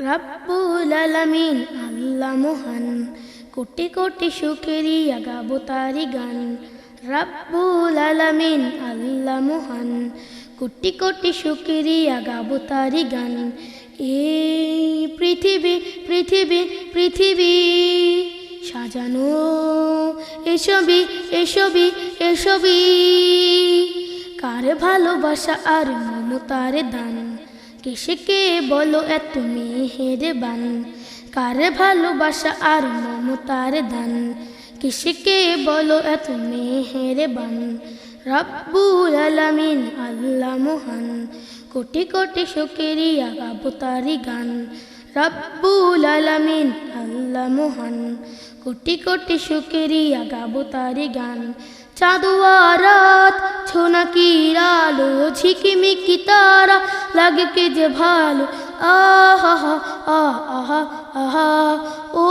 রাব্বুল আলামিন আল্লাহ মহান। কোটি কোটি শুকরিয়া গাবো তারি গান। রাব্বুল আলামিন আল্লাহ মহান। কোটি কোটি শুকরিয়া গাবো তারি গান। এই পৃথিবী পৃথিবী পৃথিবী, সাজানো এসবই এসবই এসবই কার ভালোবাসা আর মমতার দান? কেসেকে বলো এত মেহেরবান কার ভালোবাসা আর মমতার দান? কেসেকে বলো এত মেহেরবান রব্বুল আলামিন আল্লাহ মহান। কোটি কোটি শুকরিয়া গাবো তারি গান। রব্বুল আলামিন আল্লাহ মহান। কোটি কোটি শুকরিয়া গাবো তারি গান। চাঁদুয়ারাত ছোনাকির আলো, ঝিকিমিকি তারা, লাগে কে যে ভালো, আহা আহা আহা ও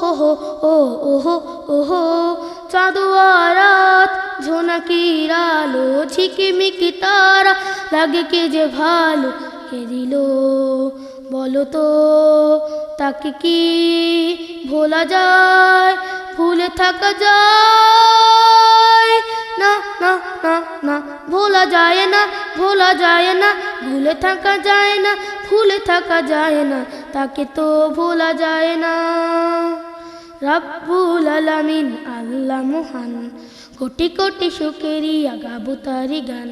হো হো, ও, ওহো ওহো। চাঁদুয়ারাত ঝোনাকির আলো, ঝিকিমিকি তারা, লাগে কে যে ভালো, কে দিল বলো তো, তাকে কি ভোলা যায়, ভুলে থাকা যায়? ভোলা যায় না, ভোলা যায় না, ভুলে থাকা যায় না, ভুলে থাকা যায় না, তাকে তো ভোলা যায় না। রাব্বুল আলামিন, আল্লাহ মহান, কোটি কোটি শুকরিয়া আগাবুতারি তারি গান।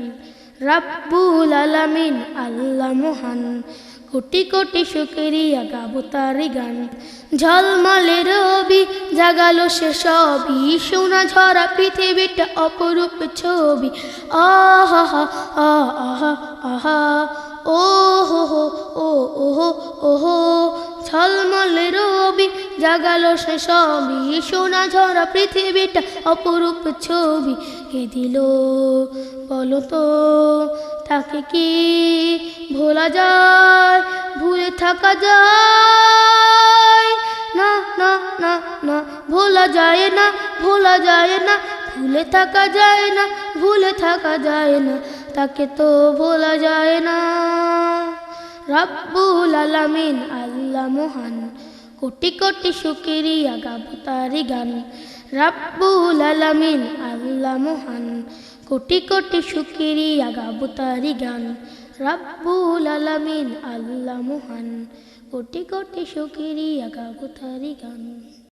রাব্বুল আলামিন, আল্লাহ মহান কোটি কোটি শুকরিয়া গাবো তারি গান। ঝলমলে রবি জাগালো সে সবই। সোনা ঝরা পৃথিবীটা অপরূপ ছবি। আহা আহা আহা ও হো হো, ও, ওহো ওহো। ঝলমলে রবি জাগালো সে সবই। সোনা ঝরা পৃথিবীটা অপরূপ ছবি। কে দিল বলো তো, তাকে কি ভোলা যায়, ভুলে থাকা যায়। না না না না, ভোলা যায় না, ভোলা যায় না, ভুলে থাকা যায় না, ভুলে থাকা যায় না, তাকে তো ভোলা যায় না। রব্বুল আলামিন, আল্লাহ মহান, কোটি কোটি শুকরিয়া গাবো তারি গান। রব্বুল আলামিন, আল্লাহ মহান, কোটি কোটি শুকরিয়া গাবো তারি গান। রব্বুল আলামিন আল্লাহ মহান। কোটি কোটি শুকরিয়া কাকুথারি গান।